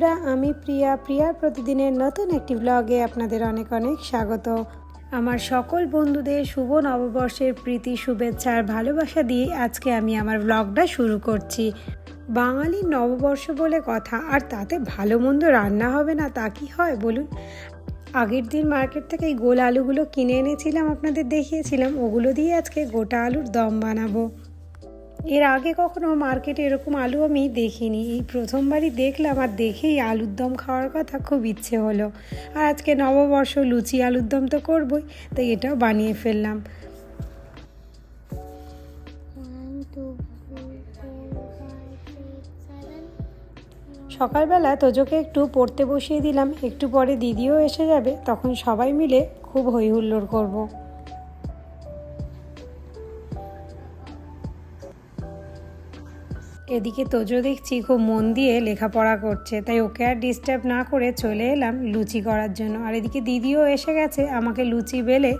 বন্ধুরা, আমি প্রিয়া। প্রিয়ার প্রতিদিনের নতুন একটি ব্লগে আপনাদের অনেক অনেক স্বাগত। আমার সকল বন্ধুদের শুভ নববর্ষের প্রীতি, শুভেচ্ছা আর ভালোবাসা দিয়ে আজকে আমি আমার ব্লগটা শুরু করছি। বাঙালির নববর্ষ বলে কথা, আর তাতে ভালো মন্দ রান্না হবে না, তা কি হয় বলুন? আগের দিন মার্কেট থেকে এই গোল আলুগুলো কিনে এনেছিলাম, আপনাদের দেখিয়েছিলাম। ওগুলো দিয়ে আজকে গোটা আলুর দম বানাবো। এর আগে কখনো মার্কেটে এরকম আলু আমি দেখিনি। এই প্রথমবারই দেখলাম আর দেখেই আলুর দম খাওয়ার কথা খুব ইচ্ছে হলো। আর আজকে নববর্ষ, লুচি, আলুর দম তো করবই, তাই এটাও বানিয়ে ফেললাম. সকালবেলা তোজোকে একটু পড়তে বসিয়ে দিলাম। একটু পরে দিদিও এসে যাবে, তখন সবাই মিলে খুব হই হুল্লোড় করব। এদিকে তোজো দেখছি খুব মন দিয়ে লেখাপড়া করছে, তাই ওকে আর ডিস্টার্ব না করে চলে এলাম লুচি করার জন্য। আর এদিকে দিদিও এসে গেছে, আমাকে লুচি বেলে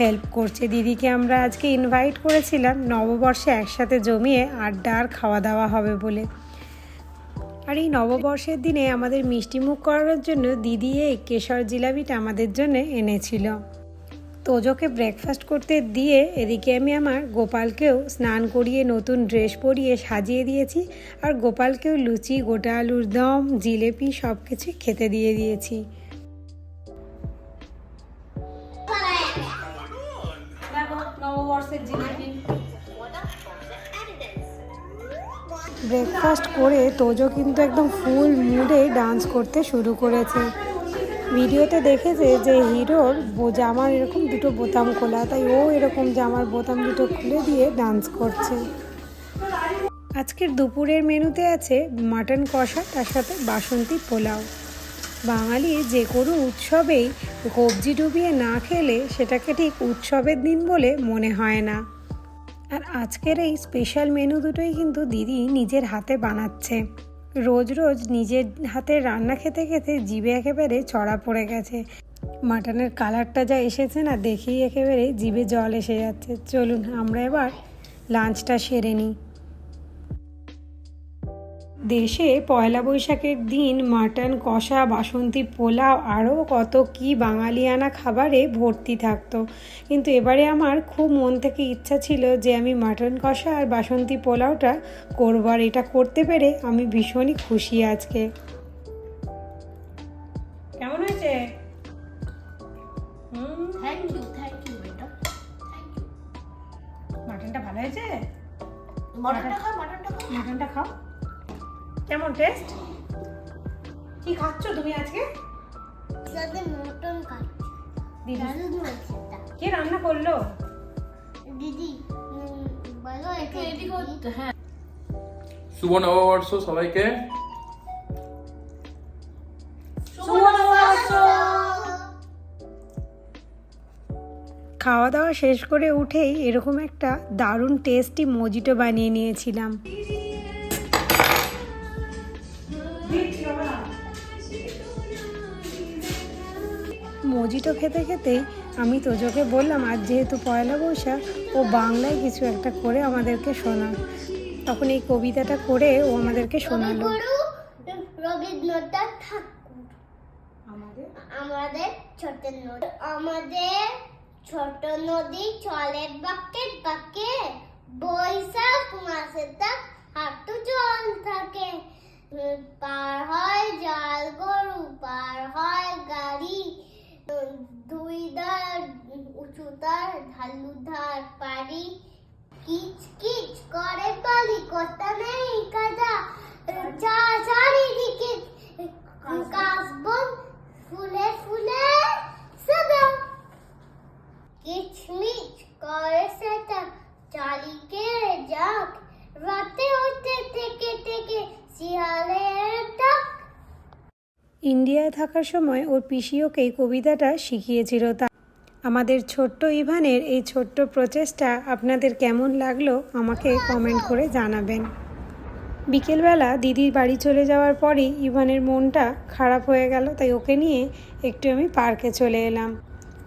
হেল্প করছে। দিদিকে আমরা আজকে ইনভাইট করেছিলাম, নববর্ষে একসাথে জমিয়ে আড্ডা আর খাওয়া দাওয়া হবে বলে। আর এই নববর্ষের দিনে আমাদের মিষ্টিমুখ করানোর জন্য দিদি এই কেশর জিলাপিটা আমাদের জন্য এনেছিল। তোজোকে ব্রেকফাস্ট করতে দিয়ে এদিকে আমি আমার গোপালকেও স্নান করিয়ে নতুন ড্রেস পরিয়ে সাজিয়ে দিয়েছি আর গোপালকেও লুচি, গোটা আলুর দম, জিলেপি সব কিছু খেতে দিয়ে দিয়েছি। ব্রেকফাস্ট করে তোজো কিন্তু একদম ফুল মুডে ডান্স করতে শুরু করেছে। ভিডিওতে দেখেছে যে হিরোর জামার এরকম দুটো বোতাম খোলা, তাই ও এরকম জামার বোতাম দুটো খুলে দিয়ে ডান্স করছে। আজকের দুপুরের মেনুতে আছে মাটন কষা, তার সাথে বাসন্তী পোলাও। বাঙালি যে কোনো উৎসবেই কবজি ডুবিয়ে না খেলে সেটাকে ঠিক উৎসবের দিন বলে মনে হয় না। আর আজকের এই স্পেশাল মেনু দুটোই কিন্তু দিদি নিজের হাতে বানাচ্ছে। রোজ রোজ নিজের হাতে রান্না খেতে খেতে জিভে একেবারে চড়া পড়ে গেছে। মাটনের কালারটা যা এসেছে না, দেখেই একেবারে জিভে জল এসে যাচ্ছে। চলুন, আমরা এবার লাঞ্চটা সেরে নিই। দেশে পয়লা বৈশাখের দিন মাটন কষা বাসন্তী পোলাও আরও কত কি বাঙালিয়ানা খাবারে ভর্তি থাকতো। কিন্তু এবারে আমার খুব মন থেকে ইচ্ছা ছিল যে আমি মাটন কষা আর বাসন্তী পোলাওটা করব আর এটা করতে পেরে আমি ভীষণই খুশি আজকে। কেমন হয়েছে. মাটনটা ভালো হয়েছে? মটনটা খাও, মটনটা খাও। মাটনটা খাও? কেমন টেস্ট কি খাচ্ছ তুমি আজকে? সাথে মটন খাচ্ছি। দিদি। কে রান্না করল? দিদি বলো একটু এদিকে। করতে হ্যাঁ। শুভ নববর্ষ সবাইকে। খাওয়া দাওয়া শেষ করে উঠেই এরকম একটা দারুণ টেস্টি মজিটো বানিয়ে নিয়েছিলাম। মজিটো খেতে খেতেই আমি তোজোকে বললাম আজ যেহেতু পয়লা বৈশাখ ও বাংলায় কিছু একটা করে আমাদেরকে শোনা তখন এই কবিতাটা করে ও আমাদেরকে শোনালো। রবীন্দ্রনাথ আমাদের ছোট নদী। আমাদের ছোট নদী চলে বাঁকে বাঁকে বৈশাখ মাসে তাক হাঁটু জল থাকে উম, পার হয় জল গরু পার হয় গাড়ি উম, দুই ধার উঁচু তার ঢালু ধার পারি। কিচ কিচ করে বালি কথা নেই কাজা। যা চারিদিকে কাশবন ফুলে ফুলে সাদা। কিচমিচ করে সেটা চালিকে যাক। রাতে হতে থেকে থেকে শিয়ালের ইন্ডিয়ায় থাকার সময় ওর পিসি ওকে কবিতাটা শিখিয়েছিল তা আমাদের ছোট্ট ইভানের এই ছোট্ট প্রচেষ্টা আপনাদের কেমন লাগল আমাকে কমেন্ট করে জানাবেন। বিকেলবেলা দিদির বাড়ি চলে যাওয়ার পরেই ইভানের মনটা খারাপ হয়ে গেল, তাই ওকে নিয়ে একটু আমি পার্কে চলে এলাম।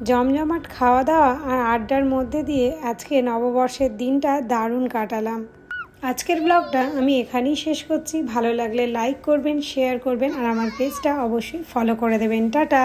জমজমাট খাওয়া দাওয়া আর আড্ডার মধ্যে দিয়ে আজকে নববর্ষের দিনটা দারুণ কাটালাম। আজকের ব্লগটা আমি এখানেই শেষ করছি। ভালো লাগলে লাইক করবেন শেয়ার করবেন আর আমার পেজটা অবশ্যই ফলো করে দেবেন। টাটা!